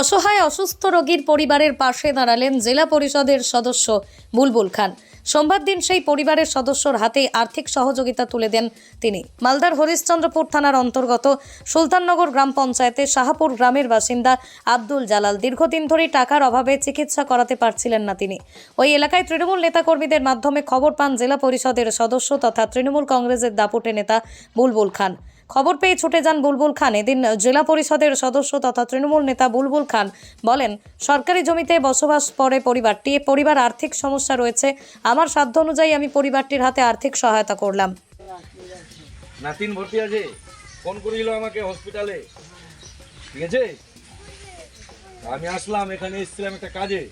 অসহায় অসুস্থ রোগীর পরিবারের পাশে দাঁড়ালেন জেলা পরিষদের সদস্য বুলবুল খান। সোমবার দিন সেই পরিবারের সদস্যর হাতে আর্থিক সহযোগিতা তুলে দেন তিনি। মালদার হরিশ্চন্দ্রপুর থানার অন্তর্গত সুলতাননগর গ্রাম পঞ্চায়েতে শাহাপুর গ্রামের বাসিন্দা আব্দুল জালাল দীর্ঘদিন ধরে টাকার অভাবে চিকিৎসা করাতে পারছিলেন না তিনি। ওই এলাকায় তৃণমূল নেতাকর্মীদের মাধ্যমে খবর পান জেলা পরিষদের সদস্য তথা তৃণমূল কংগ্রেসের দাপুটে নেতা বুলবুল খান। খবর পেয়ে ছুটে যান বুলবুল খান। এদিন জেলা পরিষদের সদস্য তথা তৃণমূল নেতা বুলবুল খান বলেন, সরকারি জমিতে বসবাস করে পরিবারটি, পরিবার আর্থিক সমস্যা রয়েছে। আমার সাধ্য অনুযায়ী আমি পরিবারটির হাতে আর্থিক সহায়তা করলাম। নাতিন ভর্তি আছে ফোন করেছিল আমাকে হসপিটালে। ঠিক আছে? আমি আসলাম, এখানে এসেছিলাম একটা কাজে।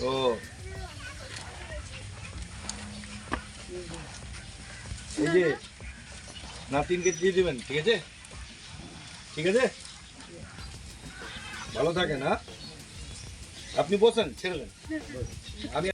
তো এই যে নাতিনকে দিয়ে দেবেন, ঠিক আছে? ঠিক আছে? ভালো থাকেন হ্যাঁ? আপনি বসেন, ছেড়ে দেন। আমি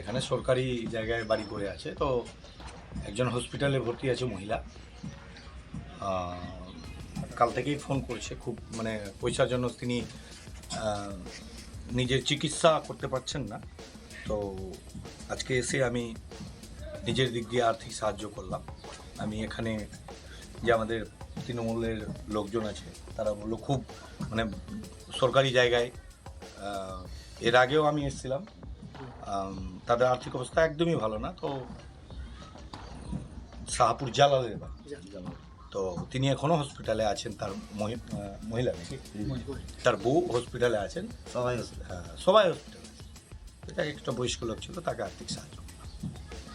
এখানে সরকারি জায়গায় বাড়ি করে আছে, তো একজন হসপিটালে ভর্তি আছে মহিলা। কাল থেকেই ফোন করেছে, খুব মানে পয়সার জন্য তিনি নিজের চিকিৎসা করতে পারছেন না। তো আজকে এসে আমি নিজের দিক দিয়ে আর্থিক সাহায্য করলাম। আমি এখানে যে আমাদের তৃণমূলের লোকজন আছে, তারা বলল খুব মানে সরকারি জায়গায় এর আগেও আমি এসেছিলাম। তাদের আর্থিক অবস্থা একদমই ভালো না, তো শাহপুর জালালের বাড়ি। তো তিনি এখনও হসপিটালে আছেন তার মহি- মহিলা নাকি তার বউ হসপিটালে আছেন। সবাই হ্যাঁ সবাই হসপিটালে আছে। এটা একটা বয়স্ক লোক ছিল তাকে আর্থিক সাহায্য